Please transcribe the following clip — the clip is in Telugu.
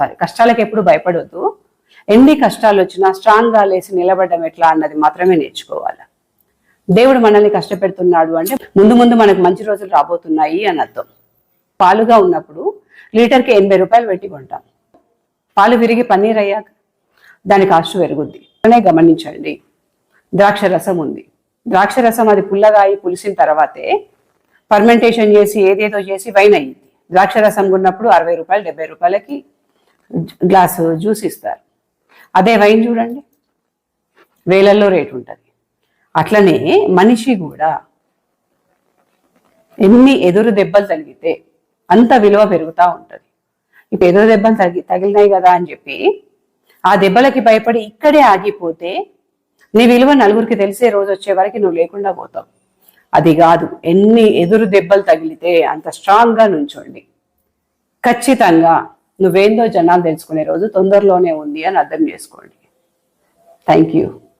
సారీ కష్టాలకు ఎప్పుడు భయపడొద్దు. ఎన్ని కష్టాలు వచ్చినా స్ట్రాంగ్గా లేచి నిలబడడం ఎట్లా అన్నది మాత్రమే నేర్చుకోవాలి. దేవుడు మనల్ని కష్టపెడుతున్నాడు అంటే ముందు ముందు మనకు మంచి రోజులు రాబోతున్నాయి అని అర్థం. పాలుగా ఉన్నప్పుడు లీటర్కి ఎనభై రూపాయలు పెట్టి కొంటాం. పాలు విరిగి పన్నీర్ అయ్యాక దాని కాస్ట్ పెరుగుద్ది. అనే గమనించండి. ద్రాక్ష రసం ఉంది. ద్రాక్ష రసం అది పుల్లగా అయి పులిసిన తర్వాతే ఫర్మెంటేషన్ చేసి ఏదేదో చేసి వైన్ అయ్యింది. ద్రాక్ష రసం ఉన్నప్పుడు అరవై రూపాయలు డెబ్బై రూపాయలకి గ్లాసు జ్యూస్ ఇస్తారు. అదే వైన్ చూడండి. వేలల్లో రేటు ఉంటుంది. అట్లనే మనిషి కూడా ఎన్ని ఎదురు దెబ్బలు తగిలితే అంత విలువ పెరుగుతూ ఉంటుంది. ఇప్పుడు ఎదురు దెబ్బలు తగి తగిలినాయి కదా అని చెప్పి ఆ దెబ్బలకి భయపడి ఇక్కడే ఆగిపోతే నీ విలువ నలుగురికి తెలిసే రోజు వచ్చే వరకు నువ్వు లేకుండా పోతావు. అది కాదు ఎన్ని ఎదురు దెబ్బలు తగిలితే అంత స్ట్రాంగ్గా నుంచోండి. ఖచ్చితంగా నువ్వేందో జనాలు తెలుసుకునే రోజు తొందరలోనే ఉంది అని అర్థం చేసుకోండి. Thank you